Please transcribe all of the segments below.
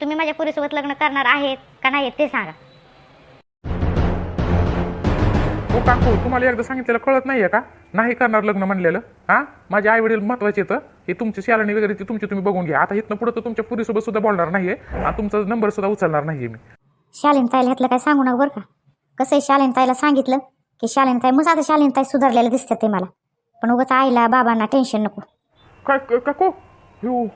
तुम्ही माझ्या पुरीसोबत लग्न करणार आहेत का नाही ते सांगा. हो काकू तुम्हाला एकदा सांगितलेलं कळत नाहीये का? नाही करणार लग्न म्हणलेलं. हा? माझे आई वडील महत्त्वाचे तर हे तुमची शालणी वगैरे ती तुमची तुम्ही बघून घ्या. आता इथनं पुढे तर तुमच्या पुरीसोबत सुद्धा बोलणार नाहीये आणि तुमचा नंबर सुद्धा उचलणार नाहीये मी. शालीन ताईला ह्यातलं काय सांगू नका बरं का? कसं आहे शालीन ताईला सांगितलं की शालीन ताई मग आता शालीन ताई सुधारलेलं दिसतात ते मला. पण उगाच आईला बाबांना टेन्शन नको. काय काकू? हो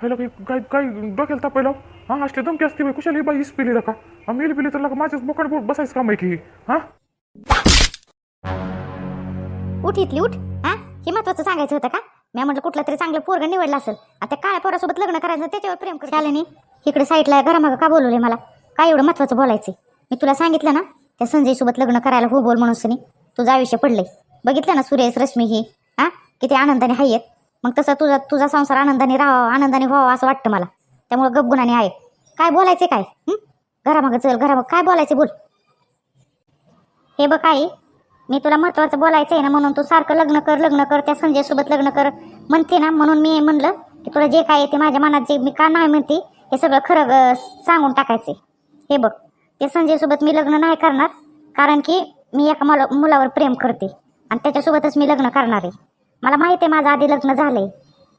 काय काय डोक्याला तापायला हा असली धमकी असते बाई कुशाला ही बाई इस पिली का हा मिली पिली तर लका माझ्याच बोकाड बोट बसायचं की हा. उठ इथली उठ. हा? हे महत्वाचं सांगायचं होतं का? मी म्हटलं कुठलं तरी चांगलं पोरगं निवडलं असेल. आता त्या काळ्या पोरासोबत लग्न करायचं त्याच्यावर प्रेम कर शालिनी इकडे साईडला घरामागं का बोलवले मला? काय एवढं महत्वाचं बोलायचं? मी तुला सांगितलं ना त्या संजय सोबत लग्न करायला हो बोल म्हणून सनी. तुझं आयुष्य पडलंय. बघितलं ना सुरेश रश्मी ही? हा? किती आनंदाने आहेत. मग तसं तुझा तुझा संसार आनंदाने राहावा आनंदाने व्हावा असं वाटतं मला. त्यामुळे गपगुणाने आहे काय बोलायचे काय? घरामागं चल घरामाग काय बोलायचे बोल. हे बघ आई मी तुला महत्वाचं बोलायचं आहे ना म्हणून तू सारखं लग्न कर लग्न कर त्या संजय सोबत लग्न कर. म्हणते ना म्हणून मी म्हणलं की तुला जे काय आहे ते माझ्या मनात जे मी का नाही म्हणते हे सगळं खरं सांगून टाकायचे हे बघ ते संजय सोबत मी लग्न नाही करणार कारण की मी एका मला मुलावर प्रेम करते. आणि त्याच्यासोबतच मी लग्न करणार. आहे मला माहिती आहे माझं आधी लग्न झालंय.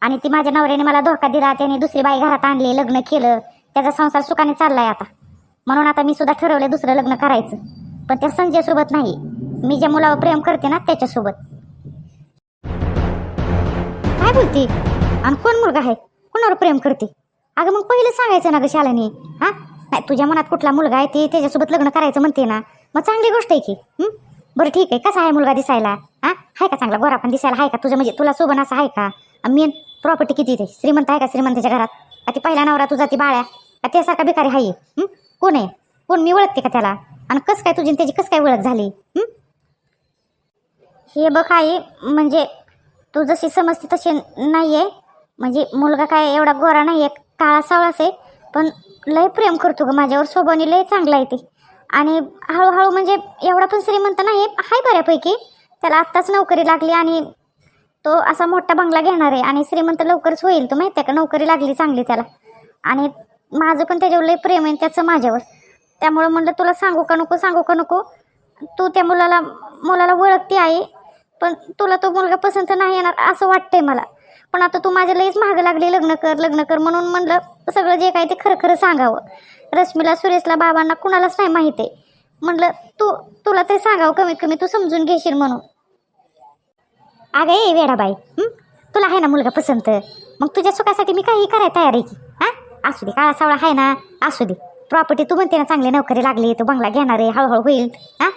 आणि ती माझ्या नवऱ्याने मला धोका दिला त्याने दुसरी बाई घरात आणली लग्न केलं. त्याचा संसार सुखाने चाललाय आता. म्हणून आता मी सुद्धा ठरवलं दुसरं लग्न करायचं. पण त्या संजय सोबत नाही. मी ज्या मुलावर प्रेम करते ना त्याच्यासोबत. काय बोलते? आणि कोण मुलगा आहे? कोणावर प्रेम करते? अगं मग पहिलं सांगायचं ना ग शालानी. हा? नाही तुझ्या मनात कुठला मुलगा आहे ते त्याच्यासोबत लग्न करायचं म्हणते ना. मग चांगली गोष्ट आहे की बरं ठीक आहे. कसा आहे मुलगा दिसायला? हा? आहे का चांगला? गोरा पण दिसायला आहे का तुझं? म्हणजे तुला सोबन असा आहे का? मेन प्रॉपर्टी किती ते? श्रीमंत आहे का श्रीमंताच्या घरात? का ती पहिला नवरा तुझा ती बाळ्या? का त्यासारखा भिकारी आहे कोण आहे? कोण मी ओळखते का त्याला? आणि कसं काय तुझी त्याची कसं काय ओळख झाली? हे? बघ आई म्हणजे तू जशी समजते तशी नाही आहे म्हणजे मुलगा काय एवढा गोरा नाही आहे काळा सावळाच आहे. पण लय प्रेम करतो ग माझ्यावर स्वभावने लय चांगला आहे ते. आणि हळूहळू म्हणजे एवढा पण श्रीमंत नाही आहे बऱ्यापैकी. त्याला आत्ताच नोकरी लागली आणि तो असा मोठा बंगला घेणार आहे आणि श्रीमंत लवकरच होईल तो माहिती आहे का? नोकरी लागली चांगली त्याला. आणि माझं पण त्याच्यावर लय प्रेम आहे त्याचं माझ्यावर. त्यामुळं म्हणलं तुला सांगू का नको सांगू का नको? तू त्या मुलाला मुलाला ओळखते आहे पण तुला तो मुलगा पसंत नाही येणार असं वाटतंय मला. पण आता तू माझ्या लईच महाग लागली लग्न कर लग्न कर म्हणून म्हणलं सगळं जे काय ते खरं खरं सांगावं. रश्मीला सुरेशला बाबांना कुणालाच नाही माहिती आहे म्हणलं तू तुला ते सांगावं कमीत कमी तू समजून घेशील म्हणून. अगं ए वेडाबाई तुला आहे ना मुलगा पसंत? मग तुझ्या सुखासाठी मी काही करायला तयार आहे की? हा? असू दे काळा सावळा आहे ना असू दे. प्रॉपर्टी तू म्हणते ना चांगली नोकरी लागली तू बंगला घेणार आहे हळूहळू होईल हा?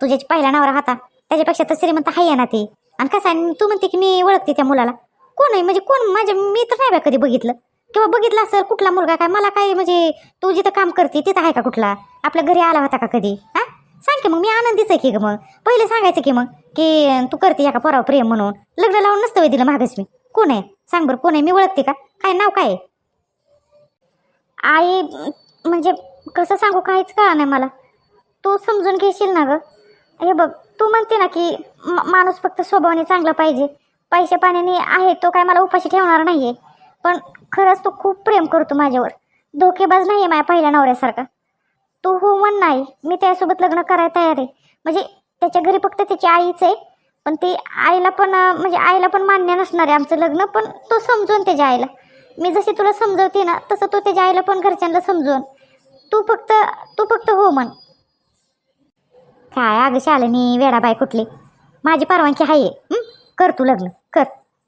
तुझ्या पहिला नवरा होता त्याच्यापेक्षा तर श्रीमंत आहे ना ते. आणि कसं आहे तू म्हणते की मी ओळखते त्या मुलाला. कोण आहे? म्हणजे कोण? माझ्या मी तर नाही बा कधी बघितलं. किंवा बघितला सर कुठला मुलगा काय? मला काय म्हणजे तू जिथं काम करते तिथं आहे का कुठला? आपल्या घरी आला होता का कधी? हा? सांग की मग मी आनंदीच आहे की ग मग? पहिले सांगायचं की मग? की तू करते एका पोरावर प्रेम म्हणून. लग्न लावून नसतं दिलं मागच मी. कोण आहे? सांग बरं कोण आहे? मी ओळखते का? काय नाव काय आहे? आई म्हणजे कसं सांगू? काहीच कळा नाही मला. तू समजून घेशील ना ग. हे बघ तू म्हणते ना की माणूस फक्त स्वभावाने चांगला पाहिजे. पैसे पाण्याने आहे तो काय मला उपाशी ठेवणार नाहीये. पण खरंच तो खूप प्रेम करतो माझ्यावर. धोकेबाज नाही आहे माझ्या पहिल्या नवऱ्यासारखा. तो हो म्हण नाही मी त्यासोबत लग्न करायला तयार आहे. म्हणजे त्याच्या घरी फक्त त्याची आईच आहे. पण ती आईला पण म्हणजे आईला पण मान्य नसणार आहे आमचं लग्न पण तो समजून त्याच्या आईला. मी जशी तुला समजवते ना तसं तो त्याच्या आईला पण घरच्यांना समजून तू फक्त तू फक्त हो म्हण. काय अगं शालिनी वेडाबाई कुठली? माझी परवानगी आहे कर तू लग्न कर.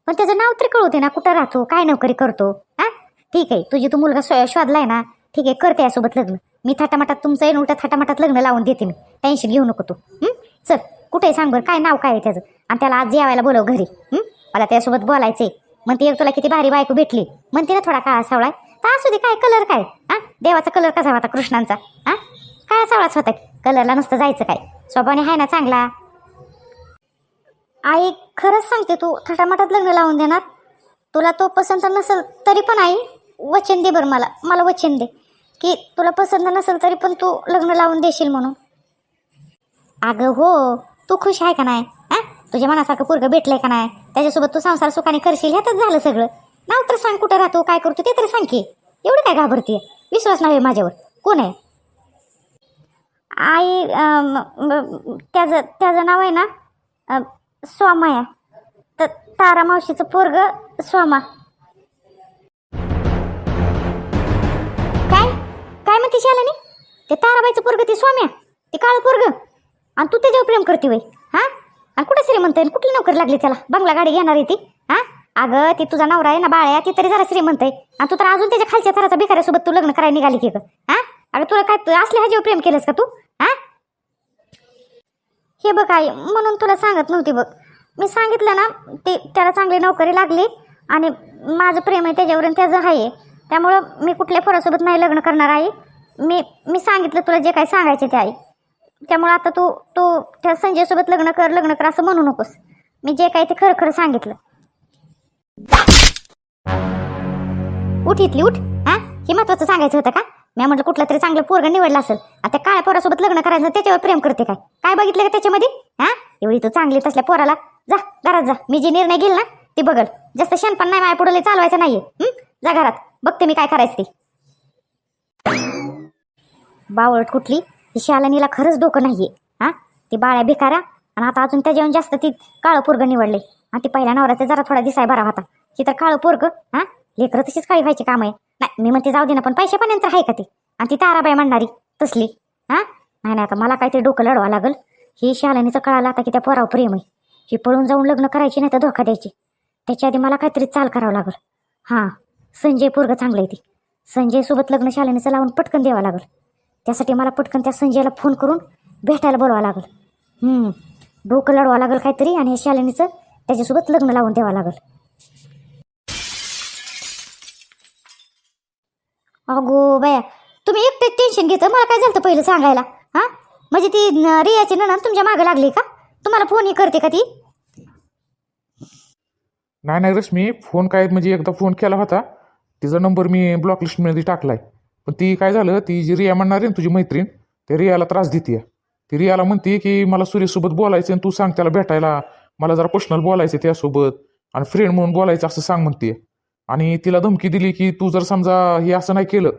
पण त्याचं नाव तरी कळू दे ना कुठं राहतो काय नोकरी करतो हा? ठीक आहे तुझी तू मुलगा शो शोधलाय ना ठीक आहे करते यासोबत लग्न. मी थाटामाटात तुमचं येऊन उलट्या थाटामाटात लग्न लावून देते मी. टेन्शन घेऊ नको तू चल कुठे सांग बरं काय नाव काय आहे त्याचं? आणि त्याला आज जेवायला बोलव घरी. मला त्यासोबत बोलायचंय. म्हणते एक तुला किती भारी बायको भेटली. म्हणते ना थोडा काळा सावळा तर असू दे काय कलर काय? हा? देवाचा कलर कसा होता कृष्णांचा? हा? काय सावळाच होता. कलरला नसतं जायचं काय? स्वभावाने आहे ना चांगला? आई खरंच सांगते तू थटामटात लग्न लावून देणार. तुला तो पसंत नसेल तरी पण आई वचन दे बरं मला. मला वचन दे. की तुला पसंत नसेल तरी पण तू लग्न लावून देशील म्हणून. अगं हो तू खुश आहे का नाही? हा? तुझ्या मनासारखं पोरगं भेटलंय का नाही? त्याच्यासोबत तू संसार सुखाने करशील ह्यातच झालं सगळं. नाव तर सांग कुठं राहतो काय करतो ते तर सांग की. एवढं काय घाबरते विश्वास नाही आहे माझ्यावर. कोण आहे? आई त्याचं त्याचं नाव आहे ना? स्वामा या तर तारा मावशीचं पोरग स्वामा. काय? काय म्हणते शालिनी? ते ताराबाईचं पोरग ते स्वाम्या? ते काळं पोरग? आणि तू त्याच्यावर प्रेम करते वय हां? आणि कुठं श्रीमंत आहे? कुठली नोकरी लागली त्याला? बंगला गाडी घेणार आहे ती हां? अगं ती तुझा नवरा आहे ना बाळ आहे ती तरी जरा श्रीमंत आहे. आणि तू तर अजून त्याच्या खालच्या थराचा भिकाऱ्यासोबत तू लग्न करायला निघाली की गं हां? अगं तुला काय तू असल्या ह्याच्यावर प्रेम केलंस का तू हां? हे बघ आई म्हणून तुला सांगत नव्हती बघ. मी सांगितलं ना ते त्याला चांगली नोकरी लागली आणि माझं प्रेम आहे त्याच्यावर आणि त्याचं आहे. त्यामुळं मी कुठल्या पोरासोबत नाही लग्न करणार आहे मी मी सांगितलं तुला जे काही सांगायचे ते आई. त्यामुळं आता तू तू त्या संजयसोबत लग्न कर लग्न कर असं म्हणू नकोस. मी जे काही ते खरं खरं सांगितलं. उठ इथली उठ. हा? हे महत्वाचं सांगायचं होतं का? मी म्हटलं कुठलं तरी चांगलं पोरगं निवडलं असेल. आता काळ्या पोरासोबत लग्न करायचं त्याच्यावर प्रेम करते काय? काय बघितलं का त्याच्यामध्ये? हा? एवढी तू चांगली तसल्या पोराला. जा घरात जा. मी जे निर्णय घेईल ना ते बघल. जास्त शहाणपण नाही माझ्या पुढे चालवायचं नाहीये. जा घरात. बघते मी काय करायचं ते. बावळट कुठली? शालनीला खरंच डोकं नाहीये. हा? ती बाळ्या भिकारा आणि आता अजून त्याच्याहून जास्त ती काळं पोरगं निवडले आणि ती पहिल्या नवऱ्याचा जरा थोडा दिसाय बरा होता. ही तर काळं पोरग हा? लेकरं तशीच काळी व्हायची काम आहे. नाही मी म्हणते जाऊ दे ना पण पैसे पण आहे का ती? आणि ती ताराबाई म्हणणारी तसली. हा? नाही नाही आता मला काहीतरी डोकं लढवावं लागल. ही शालनीचं कळालं आता की त्या पोरावर प्रेम आहे. ही पळून जाऊन लग्न करायची नाही तर धोका द्यायची. त्याच्या आधी मला काहीतरी चाल करावं लागल. हां संजय पोरगं चांगलं आहे ती. संजय सोबत लग्न शालिनीचं लावून पटकन द्यावं लागल. त्यासाठी मला पटकन त्या संजयला फोन करून भेटायला बोलवावं लागेल. डोकं लढवावं लागेल काहीतरी आणि हे शालिनीचं त्याच्यासोबत लग्न लावून द्यावं लागेल. अगो बाया तुम्ही एकटे टेन्शन घेतं. मला काय झालं पहिलं सांगायला? हां? म्हणजे ती रियाची नणंद तुमच्या मागं लागली का? तुम्हाला फोनही करते का ती? नाही नाही रश्मी फोन काय म्हणजे एकदा फोन केला होता. तिचा नंबर मी ब्लॉक लिस्टमध्ये टाकलाय. पण ती काय झालं ती जी रिया म्हणणार आहे ना तुझी मैत्रीण ते रियाला त्रास देते ती रियाला म्हणते की मला सुरेशसोबत बोलायचं आणि तू सांग त्याला भेटायला. मला जरा पर्सनल बोलायचं त्यासोबत आणि फ्रेंड म्हणून बोलायचं असं सांग म्हणते आणि तिला धमकी दिली की तू जर समजा हे असं नाही केलं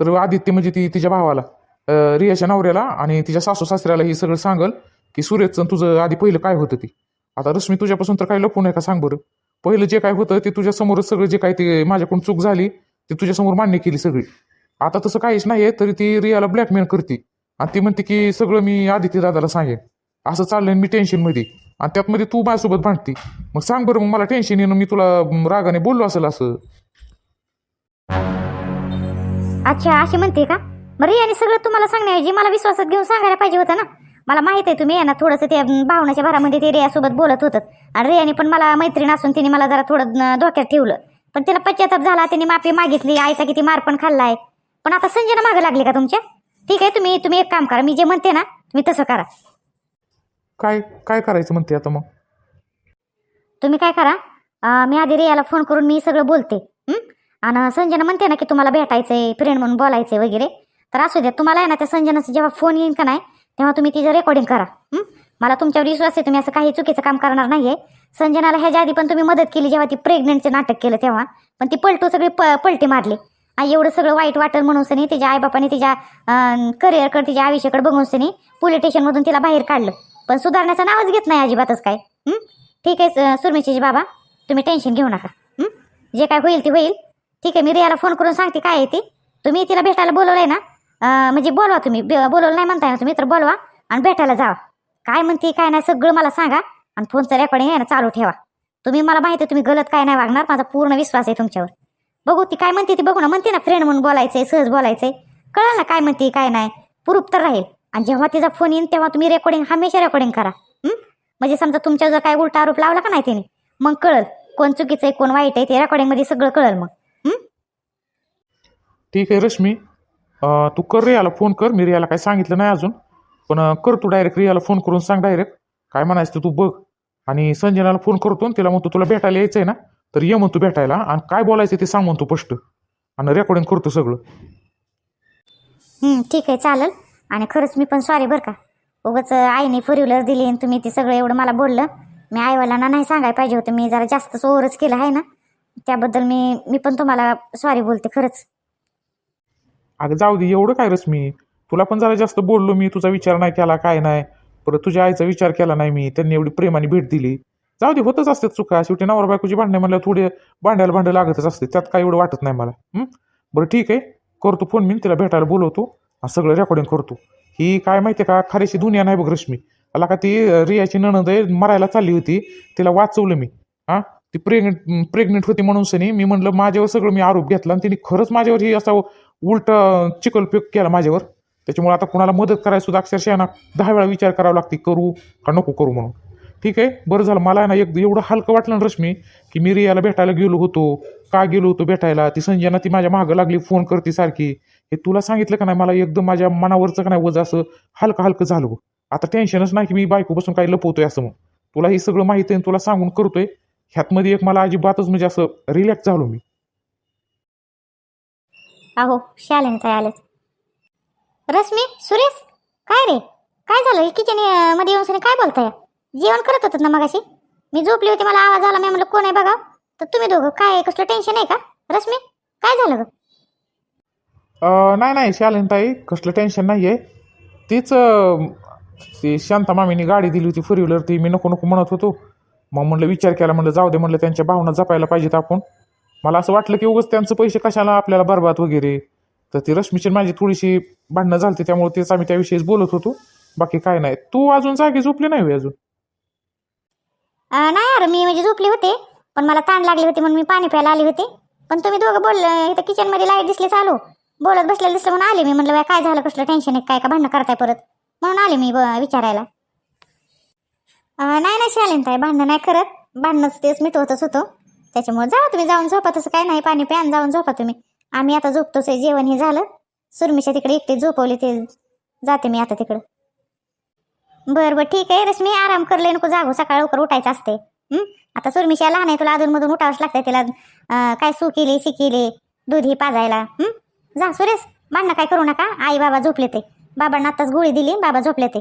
तर आदित्य म्हणजे ती तिच्या भावाला रियाच्या नवऱ्याला आणि तिच्या सासू सासऱ्याला हे सगळं सांगल की सुरेशचं तुझं आधी पहिलं काय होतं ते? आता रश्मी तुझ्यापासून तर काही लपून आहे का सांग बरं. पहिलं जे काय होतं ते तुझ्यासमोरच सगळं जे काय ते माझ्याकडून चूक झाली ते तुझ्यासमोर मान्य केली सगळी. आता तसं काहीच नाहीये तरी ती रियाला ब्लॅकमेल करते. आणि ती म्हणते की सगळं मी आदित्य दादाला सांगेन. असं चाललंय मी टेन्शनमध्ये आणि त्यातमध्ये तू माझ्यासोबत भांडती. मग सांग बरं मग मला टेन्शन येणं मी तुला रागाने बोललो असेल असं. अच्छा अशी म्हणते का? मग रियाने सगळं तुम्हाला सांगण्याऐवजी मला विश्वासात घेऊन सांगायला पाहिजे होतं ना? मला माहीत आहे तुम्ही आहे ना थोडंसं ते भावनाच्या भरामध्ये ते रियासोबत बोलत होतं. आणि रियाने पण मला मैत्रीण असून तिने मला जरा थोडं धोक्यात ठेवलं. पण तिला पश्चाताप झाला तिने माफी मागितली आईचा किती मार पण खाल्लाय. पण आता संजना मागं लागली का तुमच्या ठीक आहे तुम्ही तुम्ही एक काम करा. मी जे म्हणते ना तुम्ही तसं करा. काय काय करायचं म्हणते आता मग? तुम्ही काय करा अं, मी आधी रियाला फोन करून मी सगळं बोलते हं? आणि संजना म्हणते ना की तुम्हाला भेटायचंय फ्रेंड म्हणून बोलायचंय वगैरे. तर असू द्या तुम्हाला आहे ना त्या संजनाचं जेव्हा फोन येईल का नाही तेव्हा तुम्ही तिचं रेकॉर्डिंग करा हं? मला तुमच्यावर विश्वास आहे तुम्ही असं काही चुकीचं काम करणार नाहीये. संजनाला ह्याच्या आधी पण तुम्ही मदत केली जेव्हा ती प्रेग्नेंटचं नाटक केलं तेव्हा पण ती पलटू सगळी प पलटी मारली. एवढं सगळं वाईट वाटलं म्हणून सनी तिच्या आईबापाने तिच्या करिअरकडे तिच्या आयुष्याकडे बघून सनी पोलीस स्टेशनमधून तिला बाहेर काढलं. पण सुधारण्याचा नावच घेत नाही अजिबातच काय. ठीक आहे स- बाबा तुम्ही टेन्शन घेऊ नका. जे काय होईल ते होईल. ठीक आहे मी रियाला फोन करून सांगते काय आहे ती. तुम्ही तिला भेटायला बोलवलंय ना? म्हणजे बोलवा तुम्ही. बोलवलं नाही म्हणताय ना तुम्ही तर बोलवा आणि भेटायला जावा. काय म्हणते काय नाही सगळं मला सांगा आणि फोनचं रेकॉर्डिंग आहे ना चालू ठेवा. तुम्ही मला माहिती आहे तुम्ही गलत काय नाही वागणार. माझा पूर्ण विश्वास आहे तुमच्यावर. बघू ती काय म्हणते ती बघू ना. म्हणते ना फ्रेंड म्हणून बोलायचंय सहज बोलायचंय. कळलं ना काय म्हणते काय नाही. प्रूफ तर राहील. आणि जेव्हा तिचा फोन येईन तेव्हा तुम्ही रेकॉर्डिंग हमेशा रेकॉर्डिंग करा. म्हणजे समजा तुमच्या जर काय उलटा आरोप लावला का नाही तिने? मग कळल. कोण चुकीचं आहे कोण वाईट आहे ते रेकॉर्डिंगमध्ये सगळं कळल मग. ठीक आहे रश्मी. तू कर रियाला फोन कर. मी रियाला काय सांगितलं नाही अजून. पण कर तू डायरेक्ट रियाला फोन करून सांग डायरेक्ट काय म्हणायचं तू बघ. आणि संजनाला फोन करतो तिला तिला म्हणतो तुला भेटायला यायचं आहे ना? तर ये म्हणतो भेटायला आणि काय बोलायचं ते सांग म्हणतो स्पष्ट. आणि रेकॉर्डिंग करतो सगळं. हं, ठीक आहे चालेल. आणि खरंच मी पण सॉरी बरं का. उगाच आईने फोर व्हीलर दिली आणि तुम्ही ते सगळं एवढं मला बोललं. मी आईवाल्यांना नाही सांगायला पाहिजे होतं. मी जरा जास्तच ओव्हरच केलं आहे ना. त्याबद्दल मी मी पण तुम्हाला सॉरी बोलते खरंच. अगं जाऊ दे एवढं काय रश्मी तुला पण जरा जास्त बोललो मी तुझा विचार नाही केला काय नाही. परत तुझ्या आईचा विचार केला नाही मी. त्यांनी एवढी प्रेमाने भेट दिली. जाऊ दे होतच असते चुका. शेवटी नवरा बायकोची भांडणे म्हणलं थोडे भांड्याला भांडं लागतच असते. त्यात काय एवढं वाटत नाही मला. बरं ठीक आहे. करतो फोन मी तिला भेटायला बोलवतो. सगळं रेकॉर्डिंग करतो. ही काय माहिती का? खऱ्याची दुनिया नाही बघ रश्मी. मला का ती रियाची नणंद आहे मरायला चालली होती. तिला वाचवलं मी. हां? ती प्रेग्नेंट प्रेग्नेंट होती म्हणून सनी. मी म्हणलं माझ्यावर सगळं मी आरोप घेतला आणि तिने खरंच माझ्यावर ही असा उलट चिकलपेक केला माझ्यावर. त्याच्यामुळे आता कोणाला मदत करायला सुद्धा अक्षरशः ना दहा वेळा विचार करावा लागते. करू का नको करू म्हणून. ठीक आहे? बरं झालं. मला ना एक एवढं हलकं वाटलं ना रश्मी की मी रियाला भेटायला गेलो होतो. का गेलो होतो भेटायला? ती संजना ती माझ्या मागं लागली फोन करते सारखी. हे तुला सांगितलं का नाही? मला एकदम माझ्या मनावरचं का नाही वज असं हलकं हलकं झालं हो. आता टेन्शनच नाही की मी बायको बसून काही लपवतोय असं मग तुला हे सगळं माहिती आहे आणि तुला सांगून करतोय. ह्यातमध्ये एक मला अजिबातच म्हणजे असं रिलॅक्स झालो मी. अहो शालेन काय आलं? रश्मी सुरेश काय रे? काय झालं? किचनमध्ये येऊन काय बोलताय? जेवण करत होतात ना मगाशी? मी झोपली होती मला आवाज आला मी म्हणलं कोण आहे बघा? तर तुम्ही दोघं काय कसलं टेन्शन आहे का? रश्मी काय झालं ग? अं, नाही नाही शालीनताई कसलं टेन्शन नाही आहे तीच अं, ती शांता मामीने गाडी दिली होती फोर व्हीलर ती मी नको नको म्हणत होतो. मग म्हणलं विचार केला म्हणलं जाऊ दे म्हणलं त्यांच्या भावना जपायला पाहिजेत आपण. मला असं वाटलं की उगाच त्यांचं पैसे कशाला आपल्याला बरबाद वगैरे. तर ती रश्मीची आणि माझी थोडीशी भांडणं झालती त्यामुळे तेच आम्ही त्याविषयीच बोलत होतो. बाकी काय नाही. तू अजून जागी झोपली नाही होय अजून? नाही अरे मी म्हणजे झोपली होते पण मला ताण लागली होती म्हणून मी पाणी प्यायला आली होती. पण तुम्ही दोघं बोल इथं किचनमध्ये लाइट दिसली चालू. बोलत बसलेलं दिसलं म्हणून आले मी म्हटलं काय झालं? कसलं टेन्शन आहे? काय का भांडणं करताय परत? म्हणून आले मी ब- विचारायला. नाही नाही शालीन ताई भांडणं नाही करत. भांडणंच तेच मिटवतच होतो. त्याच्यामुळे जावा तुम्ही जाऊन झोपा तसं काय नाही पाणी प्यान जाऊन झोपा तुम्ही. आम्ही आता झोपतोच आहे जेवण हे झालं. सुरमीच्या तिकडे एकटे झोपवले ते जाते मी आता तिकडं. बरं बरं ठीक आहे. रश्मी आराम करले नको जागो. सकाळ लवकर उठायचं असते? आता सुरमिशा लहान आहे तुला अधूनमधून उठावंच लागतंय. तिला काय सू केली शिकेली दूध ही? पाजायला? जा सुरेश भांडणं काय करू नका. आई बाबा झोपले ते. बाबांना आत्ताच गोळी दिली बाबा झोपले ते?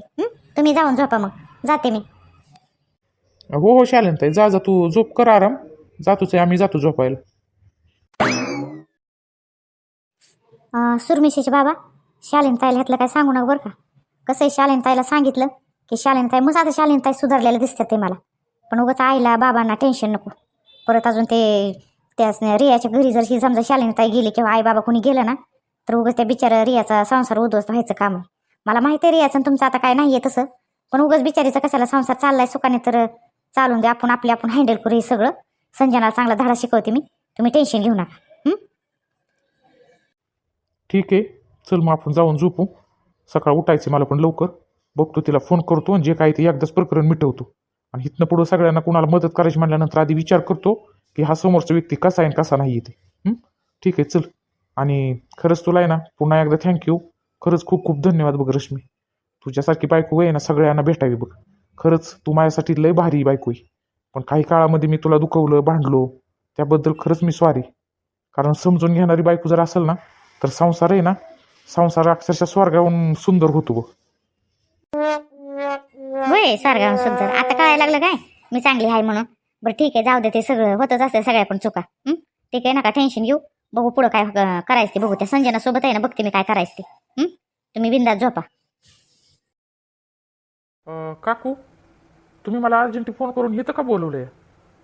तुम्ही जाऊन झोपा मग. जाते मी. हो हो शालीनताई जा जा तू झोप कर आराम. जातोच आम्ही जातो झोपायला. सुरमिशीचे बाबा शालीन ताईला ह्यातलं काय सांगू नका बरं का. कसं शालीन ताईला सांगितलं? की शालीन ताई मग आता शालीन ताई सुधारलेलं दिसतात ते मला. पण उगाच आईला बाबांना टेन्शन नको. परत अजून ते त्याच रियाच्या घरी जर समजा शालीन ताई गेली किंवा आई बाबा कोणी गेलं ना तर उगाच त्या बिचारा रियाचा संसार उद्ध्वस्त व्हायचं काम आहे. मला माहिती आहे रियाचं तुमचं आता काय नाही आहे तसं पण उगाच बिचारीचा कशाला संसार चाललाय सुखाने तर चालून दे आपण आपले आपण हँडल करू हे सगळं. संजनाला चांगला धडा शिकवते मी. तुम्ही टेन्शन घेऊ नका. ठीक आहे. चल मग आपण जाऊन झोपू. सकाळ उठायचे मला पण लवकर. बघतो तिला फोन करतो आणि जे काही ते एकदाच प्रकरण मिटवतो. आणि इथनं पुढं सगळ्यांना कुणाला मदत करायची म्हटल्यानंतर आधी विचार करतो की हा समोरचा व्यक्ती कसा आहे आणि कसा नाही ते. ठीक आहे चल. आणि खरंच तुला आहे ना पुन्हा एकदा थँक्यू खरंच खूप खूप धन्यवाद बघ रश्मी. तुझ्यासारखी बायको आहे ना सगळ्यांना भेटावी बघ. खरंच तू माझ्यासाठी लय भारी बायको आहे. पण काही काळामध्ये मी तुला दुखवलं भांडलो त्याबद्दल खरंच मी सॉरी कारण समजून घेणारी बायको जर असेल ना तर संसार आहे ना संसार अक्षरशः स्वर्गाहून सुंदर होतो बघ. होय सारगाव समजा. आता कळायला लागलं काय? मी चांगली आहे म्हणून. बरं ठीक आहे जाऊ दे ते सगळं होतच असते सगळ्या पण चुका. ठीक आहे नका टेन्शन घेऊ. बघू पुढं काय करायचं ते. बघू त्या संजना सोबत आहे ना बघते मी काय करायचं ते. तुम्ही बिंदात झोपा. काकू तुम्ही मला अर्जंटी फोन करून इथं का बोलवलंय?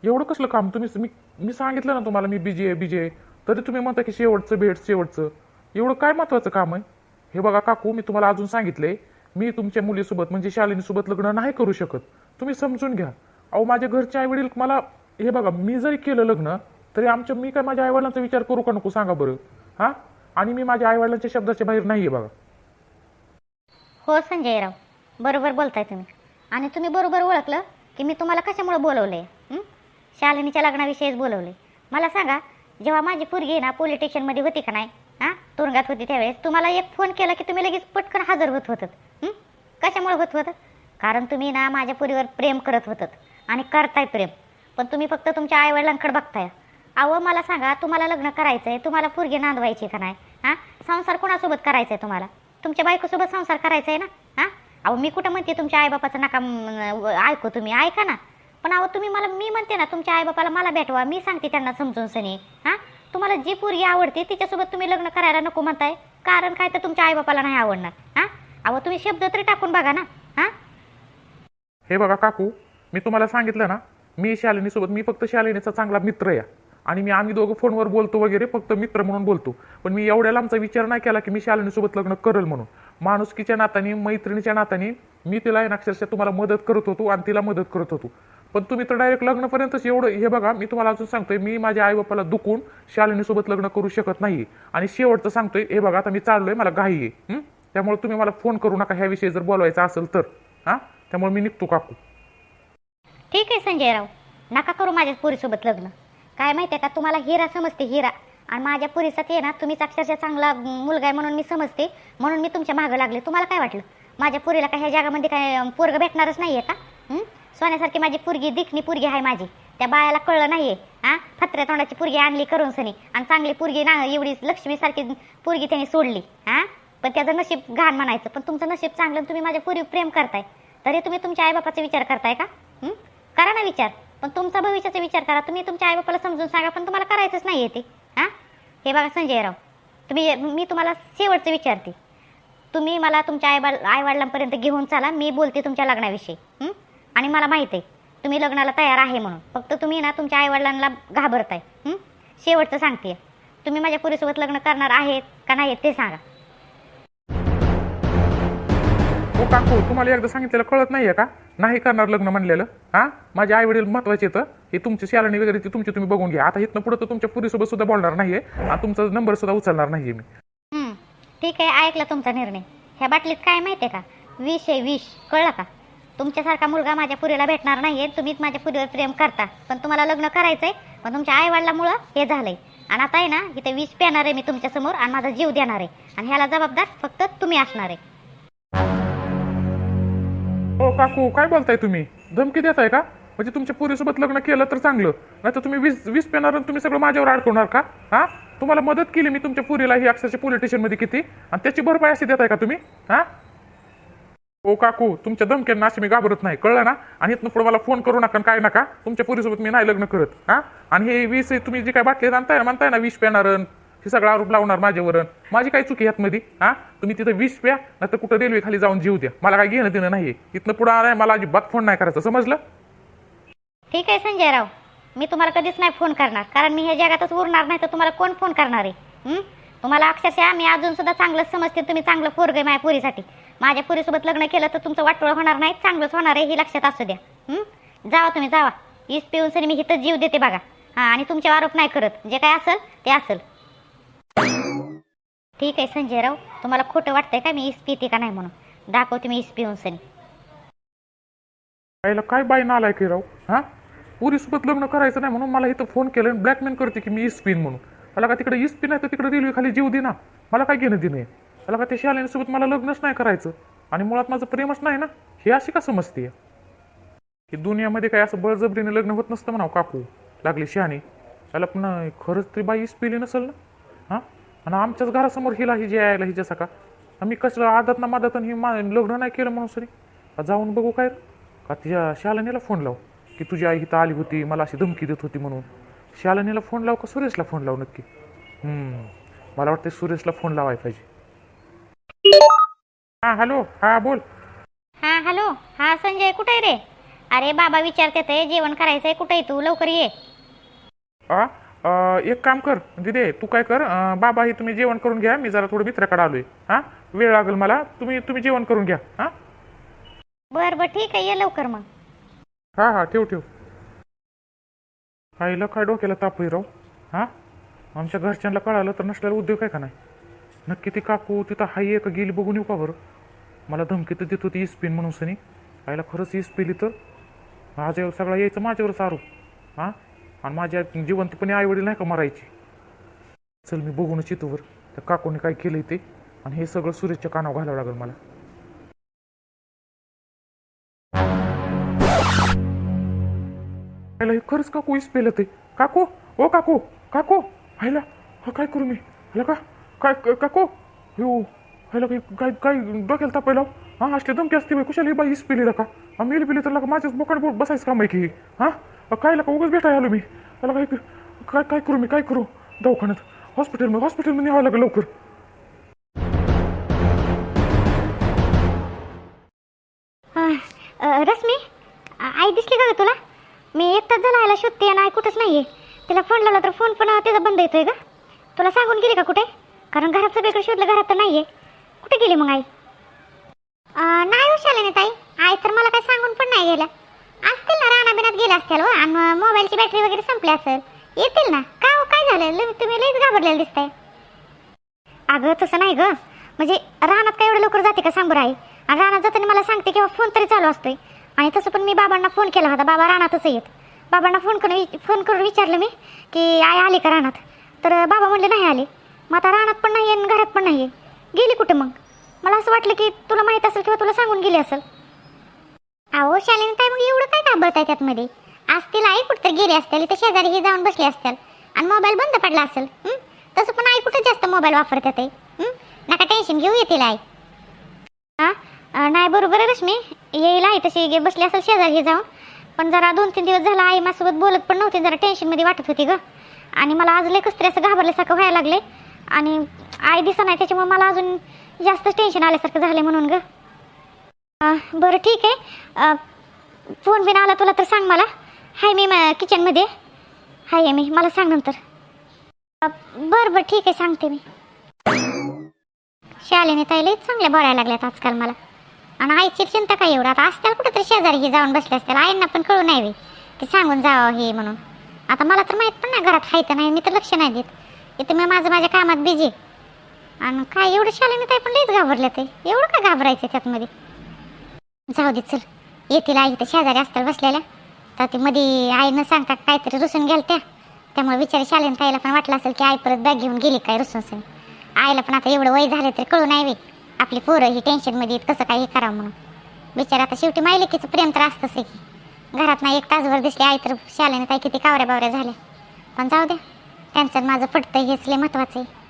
एवढं कसलं काम? तुम्ही मी मी सांगितलं ना तुम्हाला मी बिजी आहे बिजी आहे. तरी तुम्ही म्हणता की शेवटचं भेट शेवटचं. एवढं काय महत्वाचं काम आहे? हे बघा काकू मी तुम्हाला अजून सांगितलंय. मी तुमच्या मुलीसोबत म्हणजे शालिनीसोबत लग्न नाही करू शकत. तुम्ही समजून घ्या. अहो माझ्या घरचे आई वडील मला हे बघा मी जरी केलं लग्न तरी आमच्या मी काय माझ्या आईवडिलांचा विचार करू का नको सांगा बरं. हां? आणि मी माझ्या आईवडिलांच्या शब्दाच्या बाहेर नाही आहे बघा. हो संजयराव. बरोबर बोलताय तुम्ही. आणि तुम्ही बरोबर ओळखलं की मी तुम्हाला कशामुळे बोलवलंय? हं? शालिनीच्या लग्नाविषयीच बोलवले मला सांगा जेव्हा माझी पोरगी ना पोलीस स्टेशनमध्ये होती का नाही? हां? तुरुंगात होती त्यावेळेस. तुम्हाला एक फोन केला की तुम्ही लगेच पटकन हजर होत होतात. कशामुळे होत होतं कारण तुम्ही ना माझ्या पुरीवर प्रेम करत होतात. आणि करताय प्रेम. पण तुम्ही फक्त तुमच्या आईवडिलांकडे बघताय. अहो मला सांगा तुम्हाला लग्न करायचं आहे तुम्हाला पोरगी नांदवायची का नाही? हां? संसार कोणासोबत करायचा आहे तुम्हाला? तुमच्या बायकोसोबत संसार करायचा आहे ना? हां? अहो मी कुठं म्हणते तुमच्या आईबापाचं नका ऐकू तुम्ही. ऐका ना. पण अहो तुम्ही मला मी म्हणते ना तुमच्या आईबापाला मला भेटवा. मी सांगते त्यांना समजून सनी. हां? तुम्हाला जी पोरगी आवडते तिच्यासोबत तुम्ही लग्न करायला नको म्हणताय. कारण काय तर तुमच्या आईबापाला नाही आवडणार हां? अहो तुम्ही शब्द तरी टाकून बघा ना हां? हे बघा काकू मी तुम्हाला सांगितलं ना मी शालिनीसोबत मी फक्त शालिनीचा चांगला मित्र आहे. आणि मी आम्ही दोघं फोनवर बोलतो वगैरे फक्त मित्र म्हणून बोलतो. पण मी एवढ्या लांबचा विचार नाही केला की मी शालिनीसोबत लग्न करेल म्हणून. माणुसकीच्या नात्याने मैत्रिणीच्या नात्याने मी तिला अक्षरशः तुम्हाला मदत करत होतो आणि तिला मदत करत होतो. पण तुम्ही तर डायरेक्ट लग्नपर्यंतच एवढं हे बघा मी तुम्हाला अजून सांगतोय मी माझ्या आई बापाला दुखून शालिनीसोबत लग्न करू शकत नाही आणि शेवटचं सांगतोय हे बघा आता मी चाललोय मला घाई आहे त्यामुळे तुम्ही मला फोन करू नका ह्याविषयी जर बोलवायचं असेल तर हां? त्यामुळे मी निघतो काकू. ठीक आहे संजयराव. नका करू माझ्या पुरीसोबत लग्न. काय माहिती आहे का तुम्हाला हिरा समजते हिरा. आणि माझ्या पुरीसाठी आहे ना तुम्हीच अक्षरशः चांगला मुलगा आहे म्हणून मी समजते. म्हणून मी तुमच्या मागं लागले. तुम्हाला काय वाटलं? माझ्या पुरीला काय ह्या जगामध्ये काय पोरगं भेटणारच नाही आहे का सोन्यासारखी माझी पुरगी दिखणी पुरगी आहे माझी. त्या बायाला कळलं नाही आहे हां? फत्र्या तोंडाची पुरगी आणली करून सनी. आणि चांगली पुरगी ना एवढी लक्ष्मीसारखी पुरगी त्यांनी सोडली हां? पण त्याचं नशीब घाण म्हणायचं. पण तुमचं नशीब चांगलं तुम्ही माझ्या पुरी प्रेम करताय. तरी तुम्ही तुमच्या आईबापाचा विचार करताय का? करा ना विचार. पण तुमचा भविष्याचा विचार करा. तुम्ही तुमच्या आईबापाला समजून सांगा पण तुम्हाला करायचंच नाही आहे ते हां? हे बघा संजयराव तुम्ही मी तुम्हाला शेवटचं विचारते. तुम्ही मला तुमच्या आई आईवडिलांपर्यंत घेऊन चला. मी बोलते तुमच्या लग्नाविषयी. आणि मला माहीत आहे तुम्ही लग्नाला तयार आहे म्हणून. फक्त तुम्ही ना तुमच्या आईवडिलांना घाबरताय हं? शेवटचं सांगते तुम्ही माझ्या पुरीसोबत लग्न करणार आहेत का नाही ते सांगा. हो काकू तुम्हाला एकदा सांगितलेलं कळत नाहीये का? नाही करणार लग्न म्हणलेलं हा? माझे आई वडील महत्त्वाचे तर हे? तुमची शालणी वगैरे ती तुमची तुम्ही बघून घ्या. आता इथनं पुढे तर तुमच्या पुरीसोबत सुद्धा बोलणार नाहीये आणि तुमचा नंबर सुद्धा उचलणार नाहीये मी. हं, ठीक आहे ऐकला तुमचा निर्णय. ह्या बाटलीत काय माहिती आहे का? विष आहे विष. कळलं का? तुमच्यासारखा मुलगा माझ्या पुरीला भेटणार नाहीये तुम्हीच माझ्या पुरीवर प्रेम करता. पण तुम्हाला लग्न करायचंय पण तुमच्या आईवडिलामुळं हे झालंय. आणि आता आहे ना इथे वीज पेणार आहे मी तुमच्यासमोर आणि माझा जीव देणार आहे. आणि ह्याला जबाबदार फक्त तुम्ही असणार आहे. हो काकू काय बोलताय तुम्ही? धमकी देताय का? म्हणजे तुमच्या पुरीसोबत लग्न केलं तर चांगलं. नाही तर तुम्ही वीज वीज पेणार आणि तुम्ही सगळं माझ्यावर अडकवणार का? हा? तुम्हाला मदत केली मी तुमच्या पुरीला ही अक्षरशः पोलीस स्टेशनमध्ये किती? आणि त्याची भरपाई अशी देताय का तुम्ही? हा? ओ काकू तुमच्या धमक्यांना अशी मी घाबरत नाही कळलं ना? आणि इथनं पुढे मला फोन करू नका काय नका. तुमच्या पुरीसोबत मी नाही लग्न करत हा? आणि हे वीस तुम्ही जे काय बाटले आणताय म्हणताय ना विष पेणार हे सगळा आरोप लावणार माझ्यावर माझी काय चुकी ह्यातमध्ये हा? तुम्ही तिथं विष प्या नाही तर कुठं रेल्वे खाली जाऊन जीव द्या. मला काय घेणं देणं नाही इथनं पुढं आलाय मला अजिबात फोन नाही करायचा समजलं? ठीक आहे संजयराव. मी तुम्हाला कधीच नाही फोन करणार कारण मी हे जगातच उरणार नाही तर तुम्हाला कोण फोन करणार आहे? तुम्हाला अक्षरशः मी अजून सुद्धा चांगलंच समजते तुम्ही चांगलं पोरग आहे माझ्या पुरीसाठी. माझ्या पुरीसोबत लग्न केलं तर तुमचं वाटोळ होणार नाही चांगलंच होणार आहे हे लक्षात असू द्या. जावा तुम्ही जावा. इस पिऊन सरी मी इथं जीव देते बघा. हां आणि तुमचे आरोप नाही करत. जे काय असेल ते असेल. ठीक आहे संजयराव. तुम्हाला खोटं वाटतंय का मी इस पिते का नाही म्हणून? दाखवते मी इस पिऊन सनी. काय बाई नालाय की राव? हा? पुरीसोबत लग्न करायचं नाही म्हणून मला इथं फोन केलं आणि ब्लॅकमेल करते की मी इस्पिन म्हणून. मला का तिकडे इस्पिन आहे तर तिकडे रेल्वे खाली जीव दे ना. मला काय घेणं देणं त्याला मला का त्या शालेनसोबत मला लग्नच नाही करायचं? आणि मुळात माझं प्रेमच नाही ना? हे अशी का समजते? की दुनियामध्ये काय असं बळजबरीने लग्न होत नसतं म्हणावं काकू. लागली शहाणी. त्याला पण खरंच तरी बाई पिली नसेल ना? हां? आणि आमच्याच घरासमोर हिला ही जे यायला हिच्या सका आम्ही कसलं आदत ना मादत हे मा लग्न नाही केलं म्हणून सरी जाऊन बघू काय का तिच्या शालनीला फोन लाव? की तुझी आई इथं आली होती मला अशी धमकी देत होती म्हणून. शालनीला फोन लाव का सुरेशला फोन लाव नक्की? मला वाटतं सुरेशला फोन लावायला पाहिजे. हां हॅलो. हां बोल. हां हॅलो. हां संजय कुठे आहे रे? अरे बाबा विचारते ते. जेवण करायचंय. कुठे आहे तू? लवकर ये. आ अ, एक काम कर. दिदे तू काय कर अ, बाबा हे तुम्ही जेवण करून घ्या. मी जरा थोडं मित्राकडे आलोय. हां? वेळ लागेल मला. तुम्ही तुम्ही जेवण करून घ्या. हां? बरं बरं. ठीक आहे. ये लवकर मग. हां हां. ठेव ठेव. आईला काय डोक्याला ताप होई राव? हां? आमच्या घरच्यांना कळालं तर नसलेला उद्योग आहे का नाही? नक्की ते काकू तिथं हाय आहे का गेली बघून येऊ का बरं? मला धमकी तर देत होती इस्पिन म्हणून सनी. आईला खरंच इस पिली तर. माझ्यावर सगळा यायचं माझ्यावरच आरोप. हां? आणि माझ्या जिवंतपणे आईवडील नाही का मरायची? चल मी बघूनच येतोवर त्या काकूने काय केलंय ते? आणि हे सगळं सुरेशच्या कानावर घालावं लागेल मला. ह्याला हे खरंच काकू इस पेलं ते. काकू? ओ काकू! काकू! आईला हा काय करू मी? आला का? काय काय- काको? हो ह्याला काही काय काय डोक्याला तापायला हा असले धमकी असते बाई कुशाली बाई इस पिली का हा मेल पिली तर लागा माझ्याच बोकाड बोट बसायचं काम आहे की. हा? अ, काय लाका उगाच भेटाय आलो मी. त्याला काय काय काय करू मी काय करू? दवाखान्यात. हॉस्पिटलमध्ये हॉस्पिटलमध्ये यावं लागेल लवकर. हा, अ, रश्मी आई दिसली का तुला? मी एक तास झाला आयला शोधते आणि आई कुठंच नाही आहे त्याला फोन लावला तर फोन पण त्याचा बंद येतोय का तुला सांगून गेली का कुठे? कारण घराचं बेकड शोधलं घरात तर नाही आहे कुठे गेली मग आई? नाही हुशाले नाही ताई. आई तर मला काय सांगून पण नाही गेल्या. असतील ना राणा बिनात गेल्या असतील हो. आणि मोबाईलची बॅटरी वगैरे संपली असेल. येतील ना. का हो, काय झालं? तुम्ही लईच घाबरलेलं दिसताय. अगं तसं नाही ग. म्हणजे रानात काय एवढं लवकर जाते का सांगू बरं आई? आणि रानात जाताना मला सांगते किंवा फोन तरी चालू असतोय. आणि तसं पण मी बाबांना फोन केला होता. बाबा रानातच येत बाबांना फोन करून वि- फोन करून विचारलं मी की आई आली का रानात? तर बाबा म्हणले नाही आले. मग आता रानात पण नाही आणि घरात पण नाही आहे गेली कुठं मग? मला असं वाटलं की तुला माहीत असेल किंवा तुला सांगून गेली असेल. अहो शालेन काय मग एवढं काय घाबरताय त्यातमध्ये? असतील आई कुठं गेली असतील तर शेजारी ही जाऊन बसली असतील. आणि मोबाईल बंद पडला असेल तसं पण आई कुठं जास्त मोबाईल वापरतात ते नका टेन्शन घेऊ येतील आई. हां? नाही बरोबर आहे रश्मी. येईल आई तशी गे- बसली असेल शेजारी जाऊन. पण जरा दोन तीन दिवस झाला आई माझ्यासोबत बोलत पण नव्हती जरा टेन्शनमध्ये वाटत होती ग. आणि मला आज लय असं घाबरल्यासारखं व्हायला लागले आणि आई दिसत नाही त्याच्यामुळे मला अजून जास्तच टेन्शन आल्यासारखं झालं म्हणून ग. बरं ठीक आहे. फोन बिन आला तुला तर सांग मला. हाय मी किचनमध्ये हाय आहे मी मला सांग नंतर. बरं बरं ठीक आहे सांगते मी. शालेने ताईला चांगल्या बोलायला लागल्यात आजकाल मला. आणि आईची चिंता काय एवढं? आता असत्याल कुठेतरी शेजारी ही जाऊन बसले असतील आईंना पण कळू नाही ते की सांगून जावं हे म्हणून. आता मला तर माहीत पण नाही घरात खायचं नाही मी तर लक्ष नाही देत. इथं मी माझं माझ्या कामात बिझी आणि काय एवढं शालेने ताई पण लईच घाबरले ते एवढं काय घाबरायचं त्यातमध्ये? जाऊ दे चल. येतील आई तर शेजारी असतात बसलेल्या. तर ती मध्ये आईनं सांगता काहीतरी रुसून गेल्या त्यामुळे विचार शालेन ताईला पण वाटलं असेल की आई परत बॅग घेऊन गेली काय रुसून सण. आईला पण आता एवढं वय झालं तरी कळू नाही वे आपली पोरं ही टेन्शनमध्ये येत कसं काय हे करावं म्हणून. बिचारा आता शेवटी मायलेकीचं प्रेम तर असतंच आहे की. घरात नाही एक तासभर दिसली आई तर शालेने ताई किती कावऱ्या बावऱ्या झाल्या. पण जाऊ द्या. त्यांचं माझं पटतं हेच लय महत्वाचं आहे.